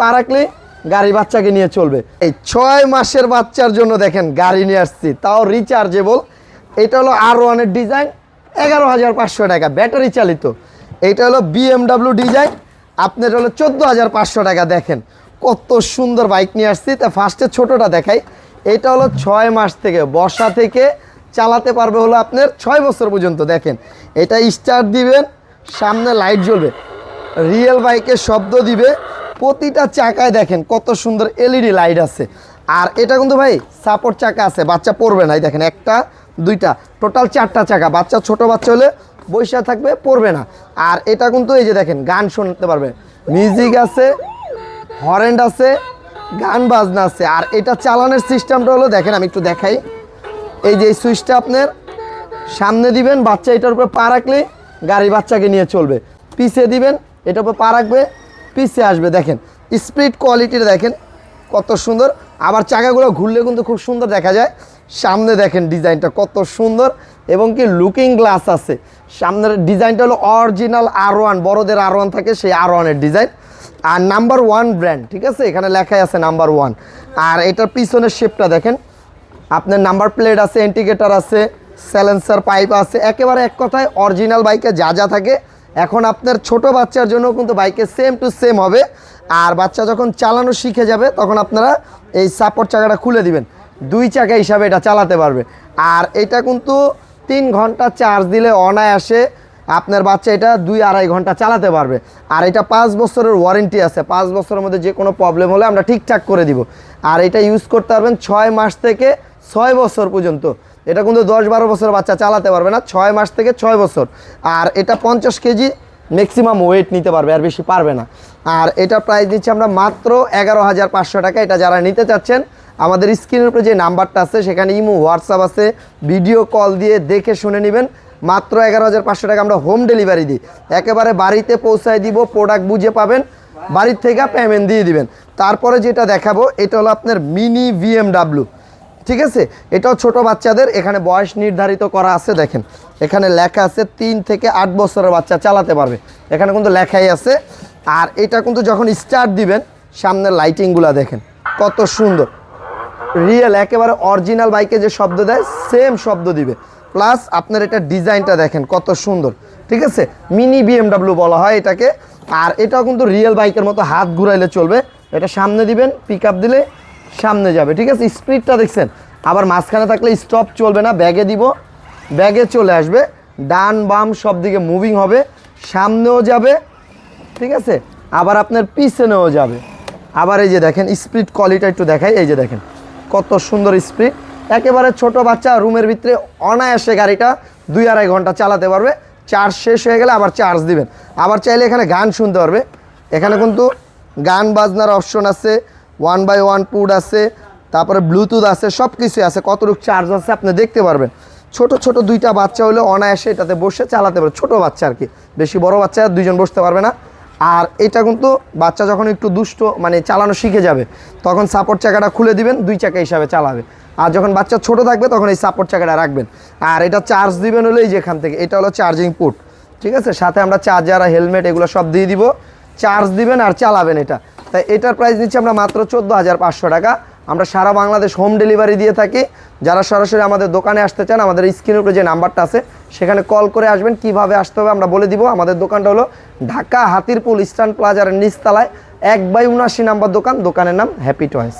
পা রাখলে গাড়ি বাচ্চাকে নিয়ে চলবে। এই ছয় মাসের বাচ্চার জন্য দেখেন গাড়ি নিয়ে আসছি, তাও রিচার্জেবল এটা হলো আর ওয়ানের ডিজাইন এগারো হাজার পাঁচশো টাকা ব্যাটারি চালিত। এটা হলো বিএমডাব্লিউ ডিজাইন আপনার হলো চোদ্দ হাজার পাঁচশো টাকা, দেখেন কত সুন্দর বাইক নিয়ে আসছি। তা ফার্স্টে ছোটোটা দেখাই, এটা হলো ছয় মাস থেকে, বর্ষা থেকে চালাতে পারবে হলো আপনার ছয় বছর পর্যন্ত, দেখেন। এটা স্টার্ট দিবেন, সামনে লাইট জ্বলবে রিয়েল বাইকের শব্দ দিবে প্রতিটা চাকায় দেখেন কত সুন্দর এলইডি লাইট আছে। আর এটা কিন্তু ভাই সাপোর্ট চাকা আছে, বাচ্চা পড়বে না। দেখেন একটা, দুইটা টোটাল চারটা চাকা। বাচ্চা ছোট বাচ্চা হলে বৈশা থাকবে, পড়বে না। আর এটা কিন্তু এই যে দেখেন, গান শুনতে পারবে। মিউজিক আছে হরেন্ড আছে, গান বাজনা আছে। আর এটা চালানোর সিস্টেমটা হলো, দেখেন আমি একটু দেখাই। এই যে সুইচটা আপনার সামনে দিবেন, বাচ্চা এটার উপরে পা রাখলে গাড়ি বাচ্চাকে নিয়ে চলবে। পিছে দিবেন, এটার উপর পা রাখবে পিছে আসবে, দেখেন। স্পিড কোয়ালিটির দেখেন, কত সুন্দর। আবার চাকাগুলো ঘুরলে কিন্তু খুব সুন্দর দেখা যায়। সামনে দেখেন ডিজাইনটা কত সুন্দর এবং কি লুকিং গ্লাস আছে। সামনের ডিজাইনটা হলো অরিজিনাল আর ওয়ান বড়দের আর ওয়ান থাকে সেই আর ওয়ানের ডিজাইন। আর নাম্বার ওয়ান ব্র্যান্ড ঠিক আছে? এখানে লেখাই আছে নাম্বার ওয়ান আর এটার পিছনের শেপটা দেখেন। আপনার নাম্বার প্লেট আছে ইন্ডিকেটার আছে স্যালেন্সার পাইপ আছে। একেবারে এক কথায় অরিজিনাল বাইকে যা যা থাকে এখন আপনার ছোট বাচ্চার জন্য কিন্তু বাইকে সেম টু সেম হবে। আর বাচ্চা যখন চালানো শিখে যাবে, তখন আপনারা এই সাপোর্ট চাকাটা খুলে দিবেন। দুই চাকা হিসাবে এটা চালাতে পারবে। আর এটা কিন্তু তিন ঘণ্টা চার্জ দিলে অনায়াসে আপনার বাচ্চা এটা দুই আড়াই ঘণ্টা চালাতে পারবে। আর এটা পাঁচ বছরের ওয়ারেন্টি আছে। পাঁচ বছরের মধ্যে যে কোনো প্রবলেম হলে আমরা ঠিকঠাক করে দিব। আর এটা ইউজ করতে পারবেন ছয় মাস থেকে ছয় বছর পর্যন্ত। এটা কিন্তু দশ বারো বছর বাচ্চা চালাতে পারবে না, ছয় মাস থেকে ছয় বছর। আর এটা পঞ্চাশ কেজি ম্যাক্সিমাম ওয়েট নিতে পারবে, আর বেশি পারবে না। আর এটা প্রাইস দিচ্ছি আমরা মাত্র এগারো হাজার পাঁচশো টাকা। এটা যারা নিতে চাচ্ছেন, আমাদের স্ক্রিনের উপরে যে নাম্বারটা আছে, সেখানে ইমো, হোয়াটসঅ্যাপ আছে, ভিডিও কল দিয়ে দেখে শুনে নেবেন। মাত্র এগারো হাজার পাঁচশো টাকা আমরা হোম ডেলিভারি দিই। একেবারে বাড়িতে পৌঁছায় দিব প্রোডাক্ট বুঝে পাবেন, বাড়ির থেকে পেমেন্ট দিয়ে দিবেন। তারপরে যেটা দেখাবো, এটা হলো আপনার মিনি ভিএমডাব্লিউ ঠিক আছে? এটাও ছোট বাচ্চাদের, এখানে বয়স নির্ধারিত করা আছে, দেখেন। এখানে লেখা আছে তিন থেকে আট বছরের বাচ্চা চালাতে পারবে। এখানে কিন্তু লেখাই আছে। আর এটা কিন্তু যখন স্টার্ট দিবেন, সামনের লাইটিংগুলো দেখেন, কত সুন্দর। রিয়েল একেবারে অরিজিনাল বাইকে যে শব্দ দেয় সেম শব্দ দিবে। প্লাস আপনার এটা ডিজাইনটা দেখেন, কত সুন্দর। ঠিক আছে? মিনি বিএমডাব্লিউ বলা হয় এটাকে। আর এটাও কিন্তু রিয়েল বাইকের মতো হাত ঘুরাইলে চলবে। এটা সামনে দিবেন পিক দিলে সামনে যাবে, ঠিক আছে? স্পিডটা দেখছেন, আবার মাঝখানে থাকলে স্টপ চলবে না ব্যাগে দিব ব্যাগে চলে আসবে, ডান বাম সব দিকে মুভিং হবে, সামনেও যাবে, ঠিক আছে? আবার আপনার পিছনেও যাবে। আবার এই যে দেখেন স্পিড কোয়ালিটি একটু দেখাই, এই যে দেখেন, কত সুন্দর স্পিড একেবারে ছোট বাচ্চা, রুমের ভিতরে অনায়াসে গাড়িটা দুই আড়াই ঘণ্টা চালাতে পারবে। চার্জ শেষ হয়ে গেলে আবার চার্জ দিবেন। আবার চাইলে এখানে গান শুনতে পারবে। এখানে কিন্তু গান বাজনার অপশন আছে ওয়ান বাই ওয়ান পুড আছে, তারপরে ব্লুটুথ আছে সব কিছুই আছে, কতটুকু চার্জ আছে আপনি দেখতে পারবেন। ছোট ছোট দুইটা বাচ্চা হলে অনায়াসে এটাতে বসে চালাতে পারবে ছোট বাচ্চা আর কি। বেশি বড় বাচ্চা দুইজন বসতে পারবে না। আর এটা কিন্তু বাচ্চা যখন একটু দুষ্ট মানে চালানো শিখে যাবে, তখন সাপোর্ট চাকাটা খুলে দিবেন, দুই চাকা হিসাবে চালাবে। আর যখন বাচ্চা ছোট থাকবে, তখন এই সাপোর্ট চাকাটা রাখবেন। আর এটা চার্জ দিবেন হলো এই যেখান থেকে, এটা হলো চার্জিং পুট ঠিক আছে? সাথে আমরা চার্জার হেলমেট এগুলো সব দিয়ে দিব। চার্জ দিবেন আর চালাবেন এটা। তাই এটার প্রাইস দিচ্ছি আমরা মাত্র চোদ্দ হাজার পাঁচশো টাকা। আমরা সারা বাংলাদেশ হোম ডেলিভারি দিয়ে থাকি। যারা সরাসরি আমাদের দোকানে আসতে চান, আমাদের স্ক্রিনের উপরে যে নাম্বারটা আছে, সেখানে কল করে আসবেন, কীভাবে আসতে হবে আমরা বলে দিব। আমাদের দোকানটা হলো ঢাকা হাতিরপুল ইস্টার্ন প্লাজার নিচতলায়, এক বাই উনাশি নাম্বার দোকান, দোকানের নাম হ্যাপি টয়েস